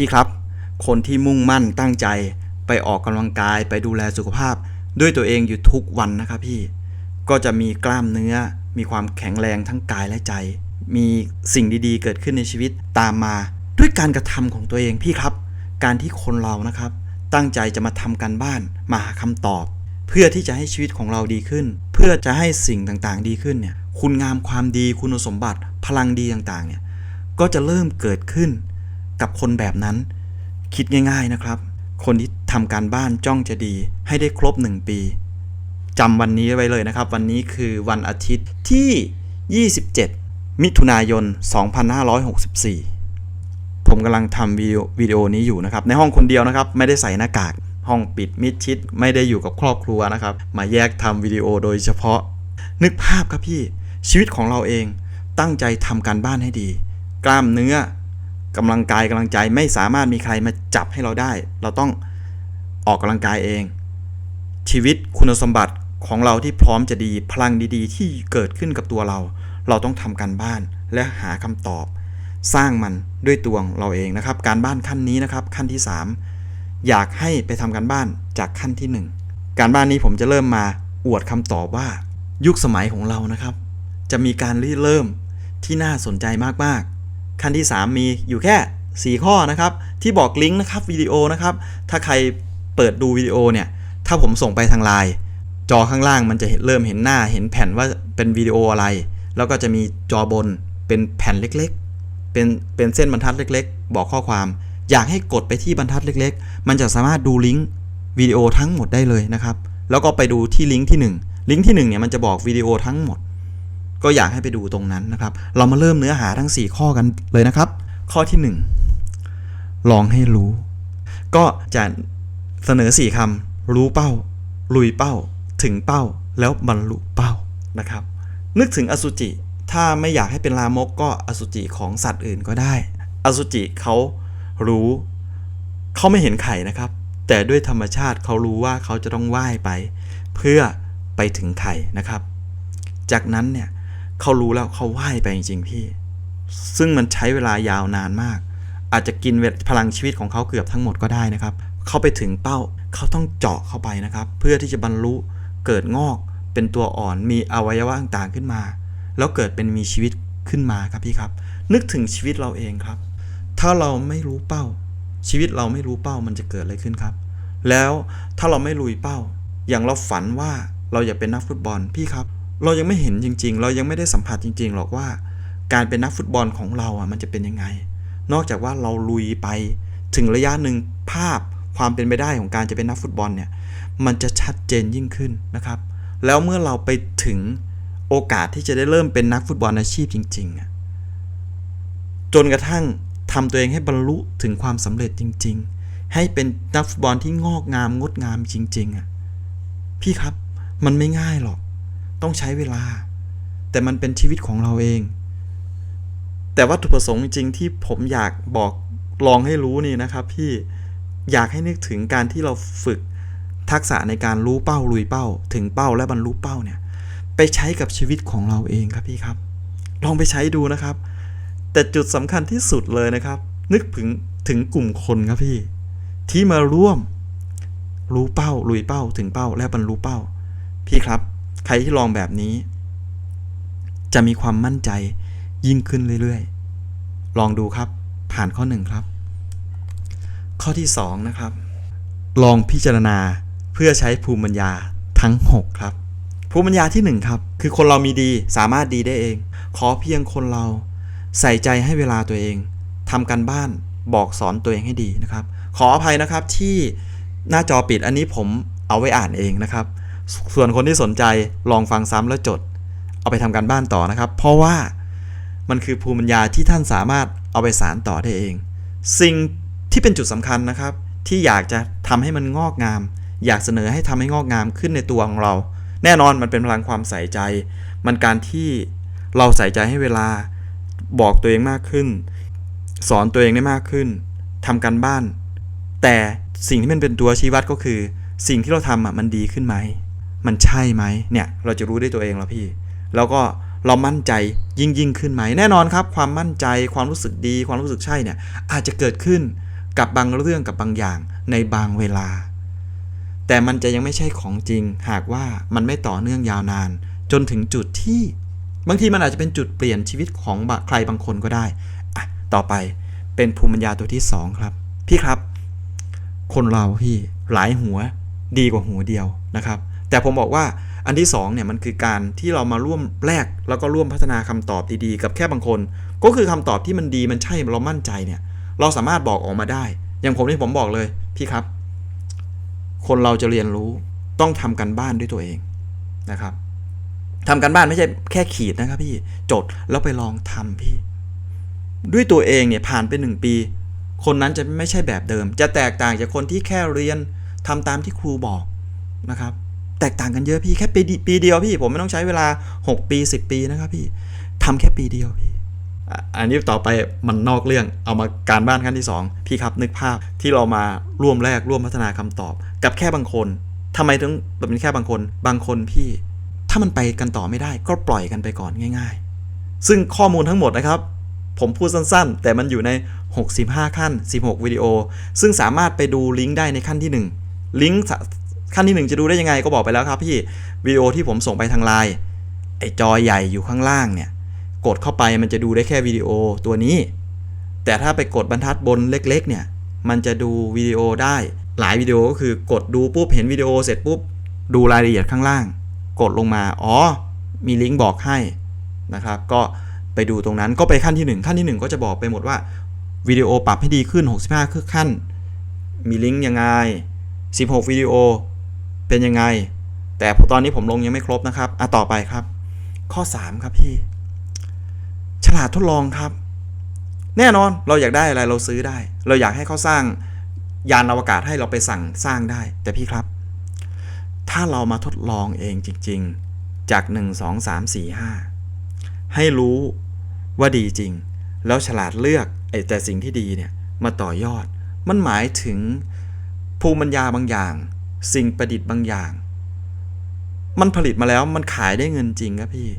พี่ครับ คนที่มุ่งมั่นตั้งใจไปออกกำลังกายไปดูแลสุขภาพ ด้วยตัวเองอยู่ทุกวันนะครับพี่ ก็จะมีกล้ามเนื้อ มีความแข็งแรงทั้งกายและใจ มีสิ่งดีๆ เกิดขึ้นในชีวิตตามมาด้วยการกระทำของตัวเองพี่ครับ การที่คนเรานะครับ ตั้งใจจะมาทำการบ้านมาหาคำตอบ เพื่อที่จะให้ชีวิตของเราดีขึ้น เพื่อจะให้สิ่งต่างๆ ดีขึ้นเนี่ยคุณงามความดีคุณสมบัติพลังดีต่างๆเนี่ยก็จะเริ่มเกิดขึ้น กับคนแบบนั้น คิดง่าย ๆนะครับ คนที่ทำการบ้านจ้องจะดี ให้ได้ครบ 1 ปีจำวันนี้ไว้เลยนะครับ วันนี้คือวันอาทิตย์ที่ 27 มิถุนายน 2564 ผมกำลังทำวิดีโอวิดีโอนี้อยู่นะครับ ในห้องคนเดียวนะครับ ไม่ได้ใส่หน้ากาก ห้องปิดมิดชิด ไม่ได้อยู่กับครอบครัวนะครับ มาแยกทำวิดีโอโดยเฉพาะ นึกภาพครับพี่ ชีวิตของเราเองตั้งใจทำการบ้านให้ดี กล้ามเนื้อ กำลังกายกำลังใจไม่สามารถมีใครมาจับให้เราได้ เราต้องออกกำลังกายเอง ชีวิตคุณสมบัติของเราที่พร้อมจะดีพลังดีๆ ที่เกิดขึ้นกับตัวเรา เราต้องทำการบ้านและหาคำตอบ สร้างมันด้วยตัวเราเองนะครับ การบ้านขั้นนี้นะครับขั้นที่ 3 อยากให้ไปทำการบ้านจากขั้นที่ 1 การบ้านนี้ผมจะเริ่มมาอวดคำตอบว่า ยุคสมัยของเรานะครับ จะมีการริเริ่มที่น่าสนใจมากๆ ขั้นที่ 3 มีอยู่แค่ 4 ข้อนะครับ ที่บอกลิงก์นะครับวิดีโอนะครับ ถ้าใครเปิดดูวิดีโอเนี่ย ถ้าผมส่งไปทางไลน์จอข้างล่างมันจะเเริ่มเห็นหน้าเห็นแผ่นว่าเป็นวิดีโออะไร แล้วก็จะมีจอบนเป็นแผ่นเล็กๆ เป็นเป็นเส้นบรรทัดเล็ก ๆ บอกข้อความ อยากให้กดไปที่บรรทัดเล็ก ๆ มันจะสามารถดูลิงก์วิดีโอทั้งหมดได้เลยนะครับ แล้วก็ไปดูที่ลิงก์ที่ 1 ลิงก์ที่1เนี่ยมันจะบอกวิดีโอทั้งหมด ก็อยากให้ไปดูตรงนั้นนะครับ เรามาเริ่มเนื้อหาทั้ง 4 ข้อกันเลยนะครับ ข้อที่ 1 ลองให้รู้ ก็จะเสนอ 4คำรู้เป้า ลุยเป้า ถึงเป้า แล้วบรรลุเป้านะครับ นึกถึงอสุจิ ถ้าไม่อยากให้เป็นลามกก็อสุจิของสัตว์อื่นก็ได้ อสุจิเขารู้ เขาไม่เห็นไข่นะครับ แต่ด้วยธรรมชาติเขารู้ว่าเขาจะต้องว่ายไป เพื่อไปถึงไข่นะครับ จากนั้นเนี่ย เขารู้แล้วเขาว่ายไปจริงๆพี่ ซึ่งมันใช้เวลายาวนานมาก อาจจะกินพลังชีวิตของเขาเกือบทั้งหมดก็ได้นะครับ เขาไปถึงเป้าเขาต้องเจาะเข้าไปนะครับ เพื่อที่จะบรรลุเกิดงอกเป็นตัวอ่อนมีอวัยวะต่างๆขึ้นมา แล้วเกิดเป็นมีชีวิตขึ้นมาครับพี่ครับ นึกถึงชีวิตเราเองครับ ถ้าเราไม่รู้เป้า ชีวิตเราไม่รู้เป้ามันจะเกิดอะไรขึ้นครับ แล้วถ้าเราไม่ลุยเป้า อย่างเราฝันว่าเราอยากเป็นนักฟุตบอลพี่ครับ เรายังไม่เห็นจริง ๆ เรายังไม่ได้สัมผัสจริง ๆ หรอกว่า การเป็นนักฟุตบอลของเราอะมันจะเป็นยังไง นอกจากว่าเราลุยไปถึงระยะหนึ่งภาพความเป็นไปได้ของการจะเป็นนักฟุตบอลเนี่ยมันจะชัดเจนยิ่งขึ้นนะครับ แล้วเมื่อเราไปถึงโอกาสที่จะได้เริ่มเป็นนักฟุตบอลอาชีพจริงๆอะจนกระทั่งทำตัวเองให้บรรลุถึงความสำเร็จจริง ๆ ให้เป็นนักฟุตบอลที่งอกงามงดงามจริงๆอะพี่ครับมันไม่ง่ายหรอก ต้องใช้เวลา แต่มันเป็นชีวิตของเราเอง แต่วัตถุประสงค์จริงที่ผมอยากบอกลองให้รู้นี่นะครับพี่อยากให้นึกถึงการที่เราฝึกทักษะในการรู้เป้าลุยเป้า ถึงเป้าและบรรลุเป้าเนี่ย ไปใช้กับชีวิตของเราเองครับพี่ครับ ลองไปใช้ดูนะครับ แต่จุดสำคัญที่สุดเลยนะครับ นึกถึงถึงกลุ่มคนครับพี่ ที่มาร่วม รู้เป้าลุยเป้า ถึงเป้าและบรรลุเป้า พี่ครับ ใครที่ลองแบบนี้ จะมีความมั่นใจยิ่งขึ้นเรื่อยๆ ลองดูครับ ผ่านข้อหนึ่งครับ ข้อที่2นะครับ ลองพิจารณาเพื่อใช้ภูมิปัญญาทั้ง 6 ครับ ภูมิปัญญาที่ 1 ครับ คือคนเรามีดีสามารถดีได้เอง ขอเพียงคนเราใส่ใจให้เวลาตัวเองทำการบ้านบอกสอนตัวเองให้ดีนะครับ ขออภัยนะครับที่หน้าจอปิดอันนี้ผมเอาไว้อ่านเองนะครับ ส่วนคนที่สนใจลองฟังซ้ำแล้วจด เอาไปทำการบ้านต่อนะครับ เพราะว่ามันคือภูมิปัญญาที่ท่านสามารถเอาไปสารต่อได้เอง สิ่งที่เป็นจุดสำคัญนะครับ ที่อยากจะทำให้มันงอกงาม อยากเสนอให้ทำให้งอกงามขึ้นในตัวของเรา แน่นอนมันเป็นพลังความใส่ใจ มันการที่เราใส่ใจให้เวลาบอกตัวเองมากขึ้น สอนตัวเองได้มากขึ้นทำการบ้าน แต่สิ่งที่มันเป็นตัวชี้วัดก็คือ สิ่งที่เราทำมันดีขึ้นไหม มันใช่ไหมเนี่ยเราจะรู้ด้วยตัวเองแล้วพี่ แล้วก็เรามั่นใจยิ่งยิ่งขึ้นไหมแน่นอนครับ ความมั่นใจความรู้สึกดี ความรู้สึกใช่เนี่ยอาจจะเกิดขึ้นกับบางเรื่องกับบางอย่างในบางเวลา แต่มันจะยังไม่ใช่ของจริง หากว่ามันไม่ต่อเนื่องยาวนาน จนถึงจุดที่ บางทีมันอาจจะเป็นจุดเปลี่ยนชีวิตของใครบางคนก็ได้อะต่อไปเป็นภูมิปัญญาตัวที่สองครับ พี่ครับ คนเราพี่หลายหัวดีกว่าหัวเดียวนะครับ แต่ผมบอกว่าอันที่สองเนี่ยมันคือการที่เรามาร่วมแลกแล้วก็ร่วมพัฒนาคำตอบดีๆ กับแค่บางคน ก็คือคำตอบที่มันดีมันใช่เรามั่นใจเนี่ย เราสามารถบอกออกมาได้ อย่างผมที่ผมบอกเลยพี่ครับ คนเราจะเรียนรู้ต้องทำกันบ้านด้วยตัวเองนะครับทำกันบ้านไม่ใช่แค่ขีดนะครับพี่จดแล้วไปลองทำพี่ ด้วยตัวเองเนี่ยผ่านไปหนึ่งปี คนนั้นจะไม่ใช่แบบเดิม จะแตกต่างจากคนที่แค่เรียนทำตามที่ครูบอกนะครับ แตกต่างกันเยอะพี่แค่ปีปีเดียวพี่ ผมไม่ต้องใช้เวลา 6 ปี 10 ปีนะครับพี่ทำแค่ปีเดียวพี่ อันนี้ต่อไปมันนอกเรื่องเอามาการบ้านขั้นที่ 2 พี่ครับนึกภาพที่เรามาร่วมแลกร่วมพัฒนาคำตอบ กับแค่บางคนทำไมถึงเป็นแค่บางคน บางคนพี่ ถ้ามันไปกันต่อไม่ได้ ก็ปล่อยกันไปก่อนง่าย ๆ ซึ่งข้อมูลทั้งหมดนะครับผมพูดสั้นๆ แต่มันอยู่ใน 65 ขั้น 16 วิดีโอ ซึ่งสามารถไปดูลิงก์ได้ในขั้นที่ 1 ลิงก์ ขั้นที่ 1 จะดูได้ยังไงก็บอกไปแล้วครับพี่วิดีโอที่ผมส่งไปทางไลน์ไอจอใหญ่อยู่ข้างล่างเนี่ยกดเข้าไปมันจะดูได้แค่วิดีโอตัวนี้ แต่ถ้าไปกดบรรทัดบนเล็กๆเนี่ยมันจะดูวิดีโอได้ หลายวิดีโอก็คือกดดูปุ๊บเห็นวิดีโอเสร็จปุ๊บดูรายละเอียดข้างล่าง กดลงมาอ๋อมีลิงก์บอกให้นะครับก็ไปดูตรงนั้นก็ไปขั้นที่ 1 ขั้นที่ 1 ก็จะบอกไปหมดว่าวิดีโอปรับให้ดีขึ้น 65คือขั้น มีลิงก์ยังไง 16วิดีโอ เป็นยังไง แต่ตอนนี้ผมลงยังไม่ครบนะครับอะต่อไปครับ ข้อ 3 ครับพี่ ฉลาดทดลองครับ แน่นอนเราอยากได้อะไรเราซื้อได้ เราอยากให้เขาสร้างยานอวกาศให้เราไปสั่งสร้างได้ แต่พี่ครับ ถ้าเรามาทดลองเองจริง ๆ จาก 1 2 3 4 5 ให้รู้ว่าดีจริง แล้วฉลาดเลือกไอ้แต่สิ่งที่ดีเนี่ยมาต่อยอด มันหมายถึงภูมิปัญญาบางอย่าง สิ่งประดิษฐ์บางอย่าง มันผลิตมาแล้วมันขายได้เงินจริงครับพี่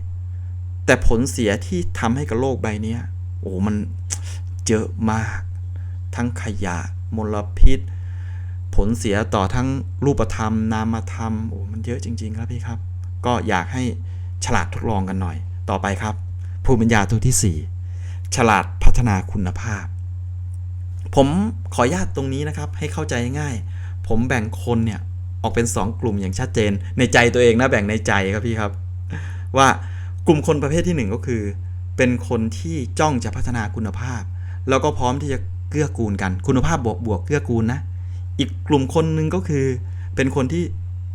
แต่ผลเสียที่ทำให้กับโลกใบนี้โอ้มันเยอะมาก ทั้งขยะมลพิษ ผลเสียต่อทั้งรูปธรรม นามธรรมโอ้มันเยอะจริง ๆ ครับพี่ครับ ก็อยากให้ฉลาดทดลองกันหน่อย ต่อไปครับ ภูมิปัญญาตัวที่ 4 ฉลาดพัฒนาคุณภาพ ผมขออนุญาตตรงนี้นะครับ ให้เข้าใจง่าย ผมแบ่งคนเนี่ย ออกเป็น 2 กลุ่มอย่างชัดเจน ในใจตัวเองนะแบ่งในใจครับพี่ครับ ว่ากลุ่มคนประเภทที่ 1 ก็คือ เป็นคนที่จ้องจะพัฒนาคุณภาพ แล้วก็พร้อมที่จะเกื้อกูลกัน คุณภาพบวกบวกเกื้อกูลนะ อีกกลุ่มคนหนึ่งก็คือ เป็นคนที่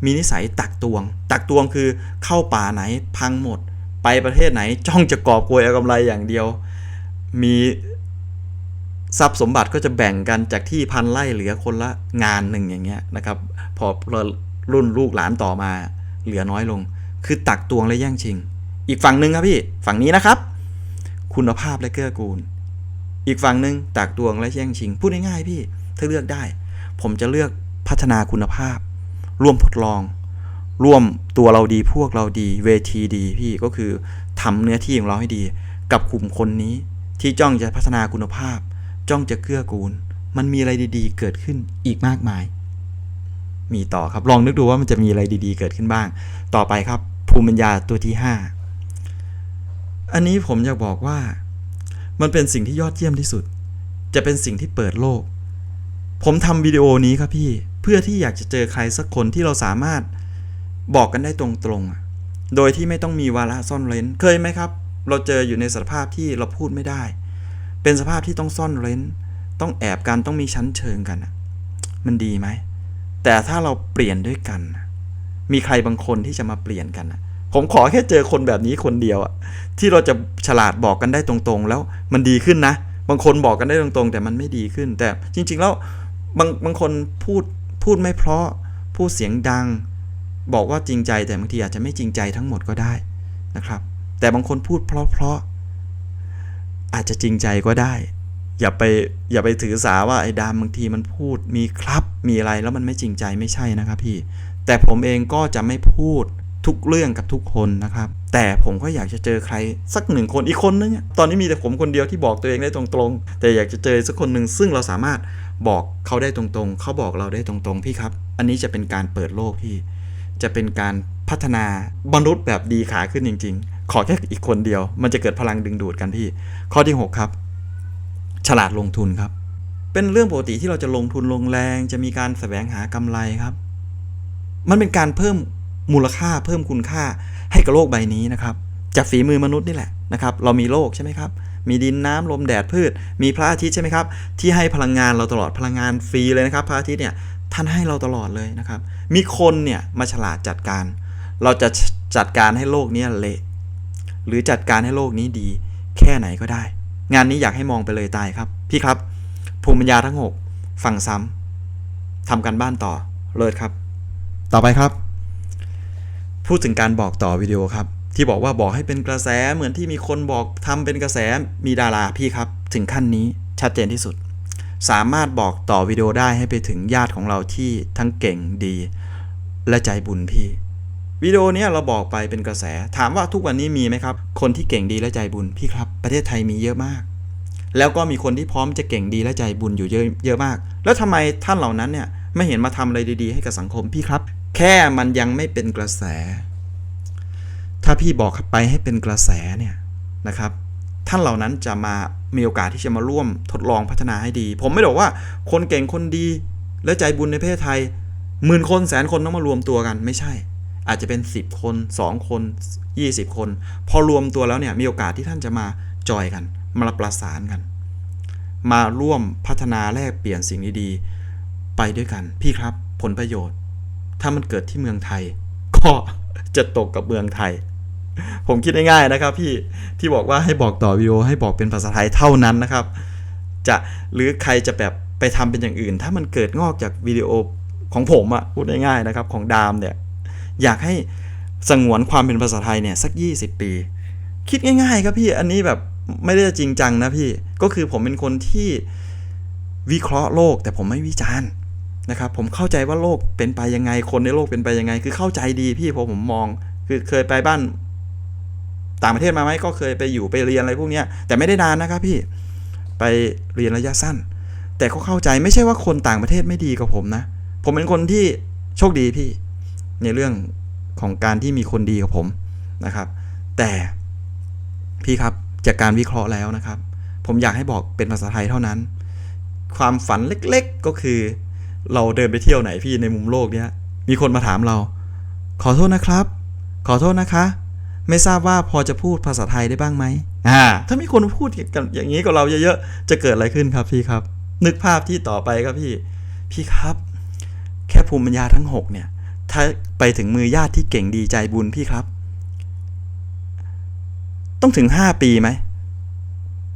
มีนิสัยตักตวง ตักตวงคือเข้าป่าไหนพังหมด ไปประเทศไหนจ้องจะกอบโกยเอากำไรอย่างเดียว มี ทรัพย์สมบัติก็จะแบ่งกันจากที่พันไร่เหลือคนละงานหนึ่งอย่างเงี้ยนะครับ พอรุ่นลูกหลานต่อมาเหลือน้อยลง คือตักตวงและแย่งชิง อีกฝั่งหนึ่งครับพี่ ฝั่งนี้นะครับ คุณภาพและเกื้อกูล อีกฝั่งหนึ่งตักตวงและแย่งชิง พูดง่ายๆพี่ ถ้าเลือกได้ ผมจะเลือกพัฒนาคุณภาพ ร่วมทดลอง ร่วมตัวเราดีพวกเราดี เวทีดีพี่ก็คือทำเนื้อที่ของเราให้ดี กับกลุ่มคนนี้ที่จ้องจะพัฒนาคุณภาพ จ้องจะเกื้อกูล มันมีอะไรดีๆ เกิดขึ้นอีกมากมาย มีต่อครับลองนึกดูว่ามันจะมีอะไรดีๆ เกิดขึ้นบ้าง ต่อไปครับ ภูมิปัญญาตัวที่ 5 อันนี้ผมอยากบอกว่า มันเป็นสิ่งที่ยอดเยี่ยมที่สุด จะเป็นสิ่งที่เปิดโลก ผมทำวิดีโอนี้ครับพี่เพื่อที่อยากจะเจอใครสักคนที่เราสามารถบอกกันได้ตรงๆ โดยที่ไม่ต้องมีวาระซ่อนเร้น เคยไหมครับ เราเจออยู่ในสภาพที่เราพูดไม่ได้ เป็นสภาพที่ต้องซ่อนเร้น ต้องแอบกันต้องมีชั้นเชิงกัน มันดีไหม แต่ถ้าเราเปลี่ยนด้วยกัน มีใครบางคนที่จะมาเปลี่ยนกันผมขอแค่เจอคนแบบนี้คนเดียวอะที่เราจะฉลาดบอกกันได้ตรงๆ แล้วมันดีขึ้นนะ บางคนบอกกันได้ตรงๆ แต่มันไม่ดีขึ้น แต่จริง ๆ แล้วบางบางคนพูดพูดไม่เพราะพูดเสียงดัง บอกว่าจริงใจแต่บางทีอาจจะไม่จริงใจทั้งหมดก็ได้นะครับ แต่บางคนพูดเพราะๆ อาจจะจริงใจก็ได้ อย่าไปอย่าไปถือสาว่าไอ้ดามบางทีมันพูดมีครับมีอะไรแล้วมันไม่จริงใจไม่ใช่นะครับพี่ แต่ผมเองก็จะไม่พูดทุกเรื่องกับทุกคนนะครับ แต่ผมก็อยากจะเจอใครสักหนึ่งคนอีกคนนึงตอนนี้มีแต่ผมคนเดียวที่บอกตัวเองได้ตรงๆ แต่อยากจะเจอสักคนหนึ่งซึ่งเราสามารถบอกเขาได้ตรงๆ เขาบอกเราได้ตรงๆพี่ครับ อันนี้จะเป็นการเปิดโลกพี่ จะเป็นการพัฒนามนุษย์แบบดีขาขึ้นจริง ๆ ขอแค่อีกคนเดียว มันจะเกิดพลังดึงดูดกันพี่ ข้อที่ 6 ครับ ฉลาดลงทุนครับ เป็นเรื่องปกติที่เราจะลงทุนลงแรง จะมีการแสวงหากำไรครับ มันเป็นการเพิ่มมูลค่าเพิ่มคุณค่าให้กับโลกใบนี้นะครับ จากฝีมือมนุษย์นี่แหละนะครับ เรามีโลกใช่ไหมครับ มีดินน้ำลมแดดพืช มีพระอาทิตย์ใช่ไหมครับ ที่ให้พลังงานเราตลอดพลังงานฟรีเลยนะครับ พระอาทิตย์เนี่ยท่านให้เราตลอดเลยนะครับ มีคนเนี่ยมาฉลาดจัดการ เราจะจัดการให้โลกนี้เละ หรือจัดการให้โลกนี้ดี แค่ไหนก็ได้ งานนี้อยากให้มองไปเลยตายครับ พี่ครับ ภูมิปัญญาทั้ง 6 ฟังซ้ำทำกันบ้านต่อเลิศครับ ต่อไปครับ พูดถึงการบอกต่อวิดีโอครับ ที่บอกว่าบอกให้เป็นกระแสเหมือนที่มีคนบอกทำเป็นกระแสมีดาราพี่ครับ ถึงขั้นนี้ชัดเจนที่สุด สามารถบอกต่อวิดีโอได้ให้ไปถึงญาติของเราที่ทั้งเก่งดี และใจบุญพี่ วิดีโอนี้เราบอกไปเป็นกระแส ถามว่าทุกวันนี้มีไหมครับ คนที่เก่งดีและใจบุญพี่ครับ ประเทศไทยมีเยอะมาก แล้วก็มีคนที่พร้อมจะเก่งดีและใจบุญอยู่เยอะเยอะมาก แล้วทำไมท่านเหล่านั้นเนี่ยไม่เห็นมาทำอะไรดี ๆ ให้กับสังคมพี่ครับ แค่มันยังไม่เป็นกระแส ถ้าพี่บอกไปให้เป็นกระแสเนี่ยนะครับ ท่านเหล่านั้นจะมามีโอกาสที่จะมาร่วมทดลองพัฒนาให้ดี ผมไม่ได้บอกว่าคนเก่งคนดีและใจบุญในประเทศไทยหมื่นคนแสนคนต้องมารวมตัวกันไม่ใช่ อาจจะเป็น 10 คน 2 คน 20 คน พอรวมตัวแล้วเนี่ยมีโอกาสที่ท่านจะมาจอยกัน มาประสานกัน มาร่วมพัฒนาแลกเปลี่ยนสิ่งดีๆไปด้วยกัน พี่ครับผลประโยชน์ ถ้ามันเกิดที่เมืองไทย ก็จะตกกับเมืองไทย ผมคิดง่ายๆนะครับ พี่ที่บอกว่าให้บอกต่อวิดีโอให้บอกเป็นภาษาไทยเท่านั้นนะครับ จะหรือใครจะแบบไปทำเป็นอย่างอื่น ถ้ามันเกิดงอกจากวิดีโอของผมอะพูดง่ายๆนะครับ ของดามเนี่ย อยากให้สงวนความเป็นภาษาไทยเนี่ยสัก 20 ปี คิดง่ายๆ ครับพี่อันนี้แบบไม่ได้จริงจังนะพี่ก็คือผมเป็นคนที่วิเคราะห์โลกแต่ผมไม่วิจารณ์นะครับผมเข้าใจว่าโลกเป็นไปยังไงคนในโลกเป็นไปยังไง คือเข้าใจดีพี่พอผมมอง คือเคยไปบ้าน ต่างประเทศมาไหมก็เคยไปอยู่ไปเรียนอะไรพวกนี้แต่ไม่ได้นานนะครับพี่ไปเรียนระยะสั้น แต่เขาเข้าใจไม่ใช่ว่าคนต่างประเทศไม่ดีกับผมนะ ผมเป็นคนที่โชคดีพี่ ในเรื่องของการที่มีคนดีกับผมนะครับ แต่พี่ครับจากการวิเคราะห์แล้วนะครับ ผมอยากให้บอกเป็นภาษาไทยเท่านั้น ความฝันเล็กๆก็คือ เราเดินไปเที่ยวไหนพี่ในมุมโลกเนี้ยมีคนมาถามเรา ขอโทษนะครับ ขอโทษนะคะ ไม่ทราบว่าพอจะพูดภาษาไทยได้บ้างไหมอ่า ถ้ามีคนพูดกันอย่างนี้กับเราเยอะๆจะเกิดอะไรขึ้นครับพี่ครับ นึกภาพที่ต่อไปครับพี่ พี่ครับ แค่ภูมิปัญญาทั้ง 6 เนี่ย ถ้าไปถึงมือญาติที่เก่งดีใจบุญพี่ครับ ต้องถึง 5 ปีไหม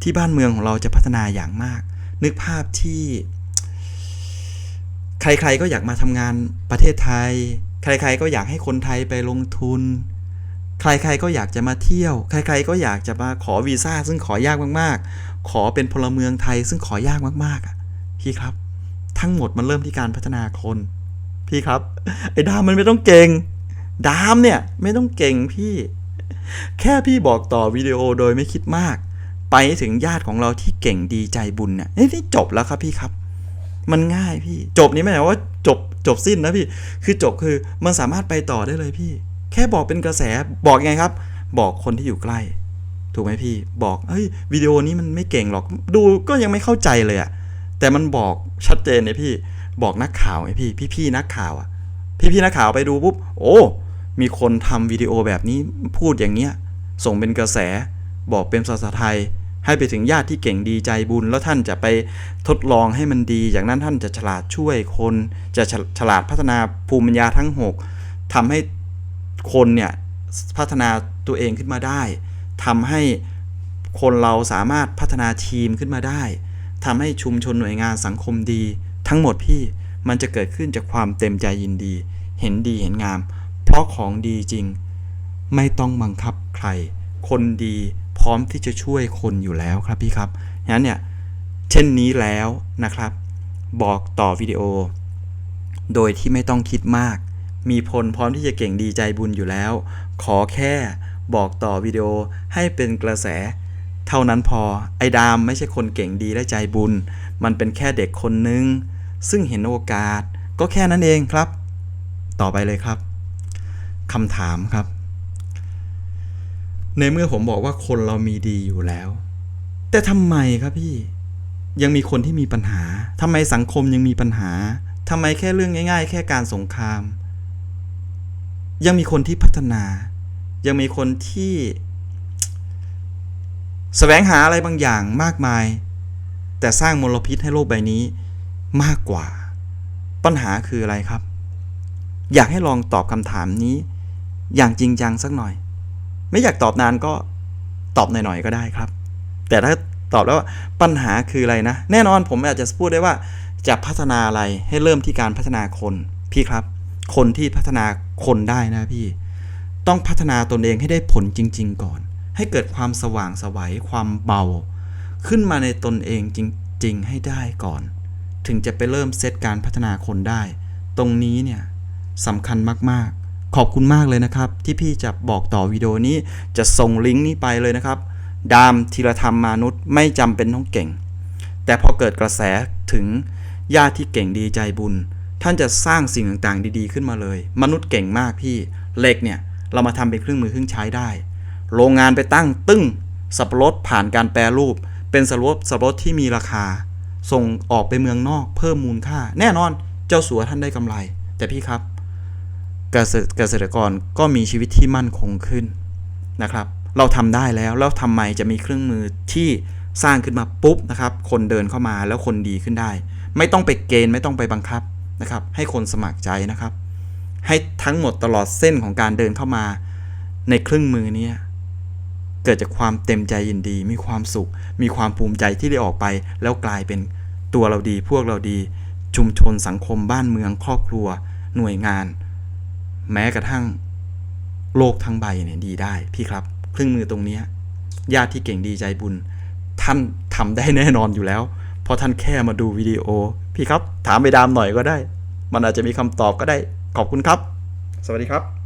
ที่บ้านเมืองของเราจะพัฒนาอย่างมาก นึกภาพที่ ใครๆก็อยากมาทำงานประเทศไทย ใครๆก็อยากให้คนไทยไปลงทุน ใครๆก็อยากจะมาเที่ยว ใครๆก็อยากจะมาขอวีซ่าซึ่งขอยากมากๆ ขอเป็นพลเมืองไทยซึ่งขอยากมากๆอะพี่ครับ ทั้งหมดมันเริ่มที่การพัฒนาคน พี่ครับ ไอ้ดามมันไม่ต้องเก่ง ดามเนี่ย ไม่ต้องเก่งพี่ แค่พี่บอกต่อวิดีโอโดยไม่คิดมาก ไปถึงญาติของเราที่เก่งดีใจบุญเนี่ยนี่จบแล้วครับพี่ครับ มันง่ายพี่ จบนี้ไม่ใช่ว่าจบจบสิ้นนะพี่ คือจบคือมันสามารถไปต่อได้เลยพี่ แค่บอกเป็นกระแสบอกไงครับ บอกคนที่อยู่ใกล้ถูกไหมพี่บอกเฮ้ยวิดีโอนี้มันไม่เก่งหรอกดูก็ยังไม่เข้าใจเลยอะแต่มันบอกชัดเจนเลยพี่ บอกนักข่าวไงพี่พี่ๆนักข่าวอะพี่ๆนักข่าวไปดูปุ๊บโอ้มีคนทำวิดีโอแบบนี้พูดอย่างเงี้ยส่งเป็นกระแสบอกเป็นภาษาไทย ให้ไปถึงญาติที่เก่งดีใจบุญ แล้วท่านจะไปทดลองให้มันดีอย่างนั้นท่านจะฉลาดช่วยคน จะฉลาดพัฒนาภูมิปัญญาทั้ง 6ทำให้คนเนี่ยพัฒนาตัวเองขึ้นมาได้ทำให้คนเราสามารถพัฒนาทีมขึ้นมาได้ทำให้ชุมชนหน่วยงานสังคมดี ทั้งหมดพี่มันจะเกิดขึ้นจากความเต็มใจยินดี เห็นดีเห็นงาม เพราะของดีจริง ไม่ต้องบังคับใคร คนดีพร้อมที่จะช่วยคนอยู่แล้วครับพี่ครับงั้นเนี่ยเช่นนี้แล้วนะครับ บอกต่อวิดีโอ โดยที่ไม่ต้องคิดมาก มีพลพร้อมที่จะเก่งดีใจบุญอยู่แล้ว ขอแค่บอกต่อวิดีโอให้เป็นกระแส เท่านั้นพอไอ้ดามไม่ใช่คนเก่งดีและใจบุญ มันเป็นแค่เด็กคนนึง ซึ่งเห็นโอกาสก็แค่นั้นเองครับ ต่อไปเลยครับคำถามครับ ในเมื่อผมบอกว่าคนเรามีดีอยู่แล้ว แต่ทำไมครับพี่ยังมีคนที่มีปัญหาทำไมสังคมยังมีปัญหาทำไมแค่เรื่องง่าย ๆ แค่การสงคราม ยังมีคนที่พัฒนา ยังมีคนที่แสวงหาอะไรบางอย่างมากมาย แต่สร้างมลพิษให้โลกใบนี้ มากกว่า ปัญหาคืออะไรครับ อยากให้ลองตอบคำถามนี้ อย่างจริงจังสักหน่อย ไม่อยากตอบนานก็ตอบหน่อยๆก็ได้ครับ แต่ถ้าตอบแล้วว่าปัญหาคืออะไรนะ แน่นอนผมอาจจะพูดได้ว่า จะพัฒนาอะไรให้เริ่มที่การพัฒนาคนพี่ครับ คนที่พัฒนาคนได้นะพี่ ต้องพัฒนาตนเองให้ได้ผลจริง ๆ ก่อน ให้เกิดความสว่างสวัยความเบา ขึ้นมาในตนเองจริง ๆ ให้ได้ก่อน ถึงจะไปเริ่มเซตการพัฒนาคนได้ ตรงนี้เนี่ยสำคัญมากๆ ขอบคุณมากเลยนะครับ ที่พี่จะบอกต่อวิดีโอนี้จะส่งลิงก์นี้ไปเลยนะครับ ดามธีรธรรมมนุษย์ไม่จำเป็นต้องเก่ง แต่พอเกิดกระแสถึงญาติที่เก่งดีใจบุญ ท่านจะสร้างสิ่งต่างๆ ดีๆ ขึ้นมาเลย มนุษย์เก่งมากพี่เหล็กเนี่ยเรามาทำเป็นเครื่องมือเครื่องใช้ได้ โรงงานไปตั้งตึ้งสับปะรดผ่านการแปรรูป เป็นสับปะรดสับปะรดที่มีราคา ส่งออกไปเมืองนอกเพิ่มมูลค่า แน่นอนเจ้าสัวท่านได้กำไร แต่พี่ครับเกษตรกรก็มีชีวิตที่มั่นคงขึ้นนะครับ เราทำได้แล้วแล้วทำไมจะมีเครื่องมือที่สร้างขึ้นมาปุ๊บนะครับ คนเดินเข้ามาแล้วคนดีขึ้นได้ ไม่ต้องไปเกณฑ์ไม่ต้องไปบังคับนะครับ ให้คนสมัครใจนะครับ ให้ทั้งหมดตลอดเส้นของการเดินเข้ามาในเครื่องมือนี้ เกิดจากความเต็มใจยินดี มีความสุข มีความภูมิใจที่ได้ออกไป แล้วกลายเป็นตัวเราดี พวกเราดี ชุมชนสังคมบ้านเมืองครอบครัว หน่วยงาน แม้กระทั่ง โลกทั้งใบเนี่ยดีได้พี่ครับเครื่องมือตรงนี้ญาติที่เก่งดีใจบุญ ท่านทำได้แน่นอนอยู่แล้ว เพราะท่านแค่มาดูวิดีโอ พี่ครับ ถามไปดามหน่อยก็ได้ มันอาจจะมีคำตอบก็ได้ขอบคุณครับ สวัสดีครับ